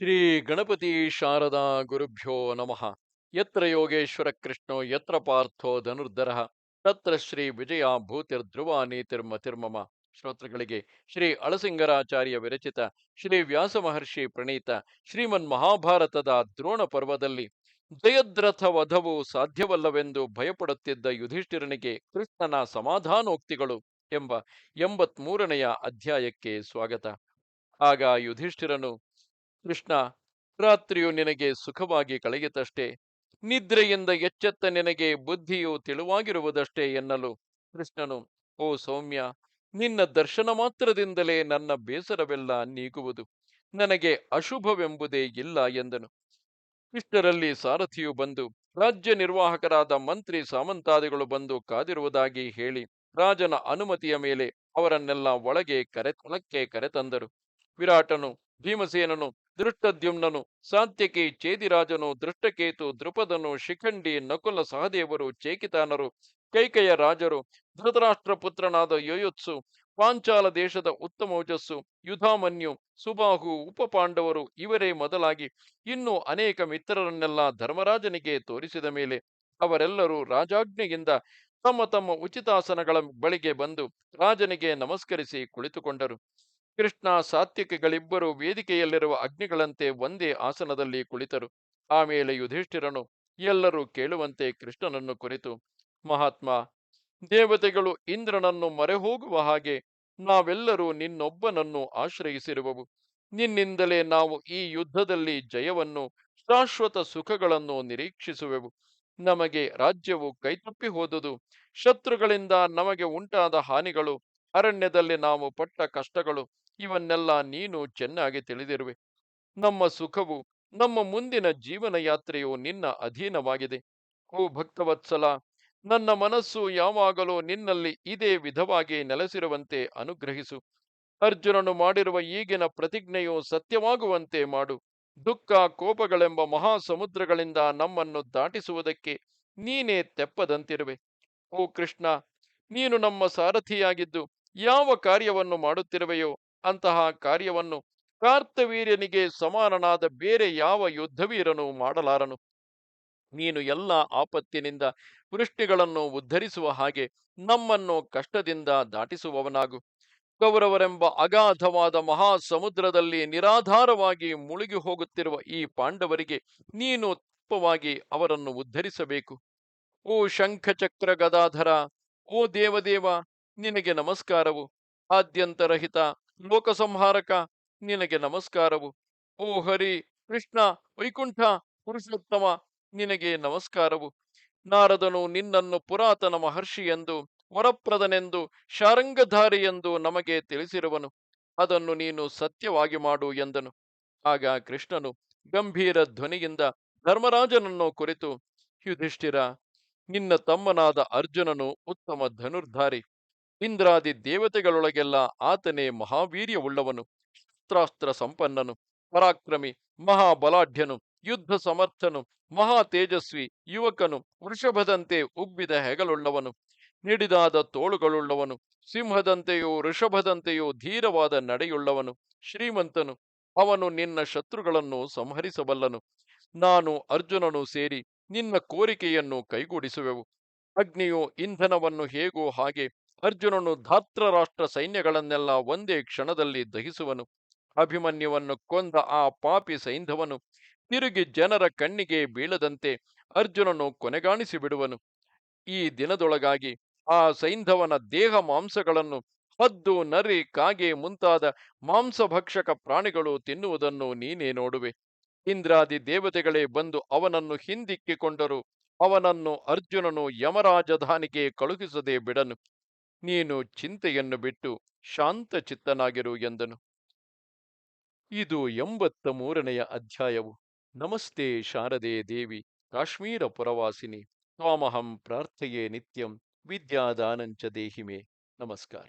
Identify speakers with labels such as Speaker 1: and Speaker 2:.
Speaker 1: ಶ್ರೀ ಗಣಪತಿ ಶಾರದಾ ಗುರುಭ್ಯೋ ನಮಃ. ಯತ್ರ ಯೋಗೇಶ್ವರ ಕೃಷ್ಣೋ, ಯತ್ರ ಪಾರ್ಥೋ ಧನುರ್ಧರ, ತತ್ರ ಶ್ರೀ ವಿಜಯ ಭೂತಿರ್ಧ್ರುವ ನೀತಿರ್ಮತಿರ್ಮಮ ಶ್ರೋತೃಗಳಿಗೆ ಶ್ರೀ ಅಳಸಿಂಗರಾಚಾರ್ಯ ವಿರಚಿತ ಶ್ರೀ ವ್ಯಾಸ ಮಹರ್ಷಿ ಪ್ರಣೀತ ಶ್ರೀಮನ್ ಮಹಾಭಾರತದ ದ್ರೋಣ ಪರ್ವದಲ್ಲಿ ಜಯದ್ರಥ ವಧವು ಸಾಧ್ಯವಲ್ಲವೆಂದು ಭಯಪಡುತ್ತಿದ್ದ ಯುಧಿಷ್ಠಿರನಿಗೆ ಕೃಷ್ಣನ ಸಮಾಧಾನೋಕ್ತಿಗಳು ಎಂಬ ಎಂಬತ್ಮೂರನೆಯ ಅಧ್ಯಾಯಕ್ಕೆ ಸ್ವಾಗತ. ಆಗ ಯುಧಿಷ್ಠಿರನು ಕೃಷ್ಣ, ರಾತ್ರಿಯು ನಿನಗೆ ಸುಖವಾಗಿ ಕಳೆಯಿತಷ್ಟೇ, ನಿದ್ರೆಯಿಂದ ಎಚ್ಚೆತ್ತ ನಿನಗೆ ಬುದ್ಧಿಯು ತಿಳುವಾಗಿರುವುದಷ್ಟೇ ಎನ್ನಲು. ಕೃಷ್ಣನು, ಓ ಸೌಮ್ಯ, ನಿನ್ನ ದರ್ಶನ ಮಾತ್ರದಿಂದಲೇ ನನ್ನ ಬೇಸರವೆಲ್ಲ ನೀಗುವುದು. ನನಗೆ ಅಶುಭವೆಂಬುದೇ ಇಲ್ಲ ಎಂದನು. ಇಷ್ಟರಲ್ಲಿ ಸಾರಥಿಯು ಬಂದು, ರಾಜ್ಯ ನಿರ್ವಾಹಕರಾದ ಮಂತ್ರಿ ಸಾಮಂತಾದಿಗಳು ಬಂದು ಕಾದಿರುವುದಾಗಿ ಹೇಳಿ, ರಾಜನ ಅನುಮತಿಯ ಮೇಲೆ ಅವರನ್ನೆಲ್ಲ ಒಳಗೆ ಕರೆತಲಕ್ಕೆ ಕರೆತಂದರು. ವಿರಾಟನು, ಭೀಮಸೇನನು ದೃಷ್ಟದ್ಯುಮ್ನನು. ಸಾಂತ್ಯಕಿ ಚೇದಿರಾಜನು, ದೃಷ್ಟಕೇತು ದೃಪದನು ಶಿಖಂಡಿ, ನಕುಲ ಸಹದೇವರು, ಚೇಕಿತಾನರು, ಕೈಕಯ ರಾಜರು ಧೃತರಾಷ್ಟ್ರ ಪುತ್ರನಾದ ಯೋಯುತ್ಸು, ಪಾಂಚಾಲ ದೇಶದ ಉತ್ತಮೋಜಸ್ಸು ಯುಧಾಮನ್ಯು, ಸುಬಾಹು, ಉಪಪಾಂಡವರು ಇವರೇ ಮೊದಲಾಗಿ ಇನ್ನು ಅನೇಕ ಮಿತ್ರರನ್ನೆಲ್ಲ ಧರ್ಮರಾಜನಿಗೆ ತೋರಿಸಿದ ಮೇಲೆ ಅವರೆಲ್ಲರೂ ರಾಜಾಜ್ಞೆಯಿಂದ ತಮ್ಮ ತಮ್ಮ ಉಚಿತಾಸನಗಳ ಬಳಿಗೆ ಬಂದು ರಾಜನಿಗೆ ನಮಸ್ಕರಿಸಿ ಕುಳಿತುಕೊಂಡರು. ಕೃಷ್ಣ ಸಾತ್ವಿಕಗಳಿಬ್ಬರು ವೇದಿಕೆಯಲ್ಲಿರುವ ಅಗ್ನಿಗಳಂತೆ ಒಂದೇ ಆಸನದಲ್ಲಿ ಕುಳಿತರು. ಆಮೇಲೆ ಯುಧಿಷ್ಠಿರನು ಎಲ್ಲರೂ ಕೇಳುವಂತೆ ಕೃಷ್ಣನನ್ನು ಕುರಿತು, ಮಹಾತ್ಮ, ದೇವತೆಗಳು ಇಂದ್ರನನ್ನು ಮರೆಹೋಗುವ ಹಾಗೆ ನಾವೆಲ್ಲರೂ ನಿನ್ನೊಬ್ಬನನ್ನು ಆಶ್ರಯಿಸಿರುವವು. ನಿನ್ನಿಂದಲೇ ನಾವು ಈ ಯುದ್ಧದಲ್ಲಿ ಜಯವನ್ನು, ಶಾಶ್ವತ ಸುಖಗಳನ್ನು ನಿರೀಕ್ಷಿಸುವೆವು. ನಮಗೆ ರಾಜ್ಯವು ಕೈತಪ್ಪಿ ಹೋದುದು. ಶತ್ರುಗಳಿಂದ ನಮಗೆ ಉಂಟಾದ ಹಾನಿಗಳು. ಅರಣ್ಯದಲ್ಲಿ ನಾವು ಪಟ್ಟ ಕಷ್ಟಗಳು. ಇವನ್ನೆಲ್ಲ ನೀನು ಚೆನ್ನಾಗಿ ತಿಳಿದಿರುವೆ. ನಮ್ಮ ಸುಖವು, ನಮ್ಮ ಮುಂದಿನ ಜೀವನ ಯಾತ್ರೆಯು ನಿನ್ನ ಅಧೀನವಾಗಿದೆ. ಓ ಭಕ್ತವತ್ಸಲ, ನನ್ನ ಮನಸ್ಸು ಯಾವಾಗಲೂ ನಿನ್ನಲ್ಲಿ ಇದೇ ವಿಧವಾಗಿ ನೆಲೆಸಿರುವಂತೆ ಅನುಗ್ರಹಿಸು. ಅರ್ಜುನನು ಮಾಡಿರುವ ಈಗಿನ ಪ್ರತಿಜ್ಞೆಯು ಸತ್ಯವಾಗುವಂತೆ ಮಾಡು. ದುಃಖ, ಕೋಪಗಳೆಂಬ ಮಹಾಸಮುದ್ರಗಳಿಂದ ನಮ್ಮನ್ನು ದಾಟಿಸುವುದಕ್ಕೆ ನೀನೇ ತೆಪ್ಪದಂತಿರುವೆ. ಓ ಕೃಷ್ಣ, ನೀನು ನಮ್ಮ ಸಾರಥಿಯಾಗಿದ್ದು ಯಾವ ಕಾರ್ಯವನ್ನು ಮಾಡುತ್ತಿರುವೆಯೋ ಅಂತಹ ಕಾರ್ಯವನ್ನು ಕಾರ್ತವೀರ್ಯನಿಗೆ ಸಮಾನನಾದ ಬೇರೆ ಯಾವ ಯುದ್ಧವೀರನು ಮಾಡಲಾರನು. ನೀನು ಎಲ್ಲ ಆಪತ್ತಿನಿಂದ ವೃಷ್ಟಿಗಳನ್ನು ಉದ್ಧರಿಸುವ ಹಾಗೆ ನಮ್ಮನ್ನು ಕಷ್ಟದಿಂದ ದಾಟಿಸುವವನಾಗು. ಕೌರವರೆಂಬ ಅಗಾಧವಾದ ಮಹಾ ಸಮುದ್ರದಲ್ಲಿ ನಿರಾಧಾರವಾಗಿ ಮುಳುಗಿ ಹೋಗುತ್ತಿರುವ ಈ ಪಾಂಡವರಿಗೆ ನೀನು ತಪ್ಪವಾಗಿ ಅವರನ್ನು ಉದ್ಧರಿಸಬೇಕು. ಓ ಶಂಖಚಕ್ರ ಗದಾಧರ, ಓ ದೇವದೇವ, ನಿನಗೆ ನಮಸ್ಕಾರವು. ಆದ್ಯಂತರಹಿತ ಲೋಕಸಂಹಾರಕ, ನಿನಗೆ ನಮಸ್ಕಾರವು. ಓ ಹರಿ ಕೃಷ್ಣ, ವೈಕುಂಠ, ಪುರುಷೋತ್ತಮ, ನಿನಗೆ ನಮಸ್ಕಾರವು. ನಾರದನು ನಿನ್ನನ್ನು ಪುರಾತನ ಮಹರ್ಷಿ ಎಂದು ವರಪ್ರದನೆಂದು ಶಾರಂಗಧಾರಿ ಎಂದು ನಮಗೆ ತಿಳಿಸಿರುವನು. ಅದನ್ನು ನೀನು ಸತ್ಯವಾಗಿ ಮಾಡು ಎಂದನು. ಆಗ ಕೃಷ್ಣನು ಗಂಭೀರ ಧ್ವನಿಯಿಂದ ಧರ್ಮರಾಜನನ್ನು ಕುರಿತು, ಯುಧಿಷ್ಠಿರ, ನಿನ್ನ ತಮ್ಮನಾದ ಅರ್ಜುನನು ಉತ್ತಮ ಧನುರ್ಧಾರಿ. ಇಂದ್ರಾದಿ ದೇವತೆಗಳೊಳಗೆಲ್ಲ ಆತನೇ ಮಹಾವೀರ್ಯವುಳ್ಳವನು, ಶಸ್ತ್ರಾಸ್ತ್ರ ಸಂಪನ್ನನು, ಪರಾಕ್ರಮಿ, ಮಹಾಬಲಾಢ್ಯನು, ಯುದ್ಧ ಸಮರ್ಥನು ಮಹಾ ತೇಜಸ್ವಿ ಯುವಕನು, ವೃಷಭದಂತೆ ಉಬ್ಬಿದ ಹೆಗಲುಳ್ಳವನು, ನಿಡಿದಾದ ತೋಳುಗಳುಳ್ಳವನು, ಸಿಂಹದಂತೆಯೋ ವೃಷಭದಂತೆಯೋ ಧೀರವಾದ ನಡೆಯುಳ್ಳವನು, ಶ್ರೀಮಂತನು, ಅವನು ನಿನ್ನ ಶತ್ರುಗಳನ್ನು ಸಂಹರಿಸಬಲ್ಲನು, ನಾನು ಅರ್ಜುನನು ಸೇರಿ ನಿನ್ನ ಕೋರಿಕೆಯನ್ನು ಕೈಗೂಡಿಸುವೆವು. ಅಗ್ನಿಯು ಇಂಧನವನ್ನು ಹೇಗೋ ಹಾಗೆ ಅರ್ಜುನನು ಧಾತ್ರರಾಷ್ಟ್ರ ಸೈನ್ಯಗಳನ್ನೆಲ್ಲ ಒಂದೇ ಕ್ಷಣದಲ್ಲಿ ದಹಿಸುವನು. ಅಭಿಮನ್ಯುವನ್ನು ಕೊಂದ ಆ ಪಾಪಿ ಸೈಂಧವನು ತಿರುಗಿ ಜನರ ಕಣ್ಣಿಗೆ ಬೀಳದಂತೆ ಅರ್ಜುನನು ಕೊನೆಗಾಣಿಸಿ ಬಿಡುವನು. ಈ ದಿನದೊಳಗಾಗಿ ಆ ಸೈಂಧವನ ದೇಹ ಮಾಂಸಗಳನ್ನು ಹದ್ದು ನರಿ ಕಾಗೆ ಮುಂತಾದ ಮಾಂಸಭಕ್ಷಕ ಪ್ರಾಣಿಗಳು ತಿನ್ನುವುದನ್ನು ನೀನೇ ನೋಡುವೆ. ಇಂದ್ರಾದಿ ದೇವತೆಗಳೇ ಬಂದು ಅವನನ್ನು ಹಿಂದಿಕ್ಕಿಕೊಂಡರು. ಅವನನ್ನು ಅರ್ಜುನನು ಯಮರಾಜಧಾನಿಗೆ ಕಳುಹಿಸದೆ ಬಿಡನು. ನೀನು ಚಿಂತೆಯನ್ನು ಬಿಟ್ಟು ಶಾಂತ ಚಿತ್ತನಾಗಿರು ಎಂದನು. ಇದು ಎಂಬತ್ತ ಮೂರನೆಯ ಅಧ್ಯಾಯವು. ನಮಸ್ತೆ ಶಾರದೆ ದೇವಿ, ಕಾಶ್ಮೀರ ಪುರವಾಸಿನಿ ತ್ವಾಮಹಂ ಪ್ರಾರ್ಥೆಯೇ ನಿತ್ಯಂ, ವಿದ್ಯಾದಾನಂಚ ದೇಹಿಮೆ. ನಮಸ್ಕಾರ.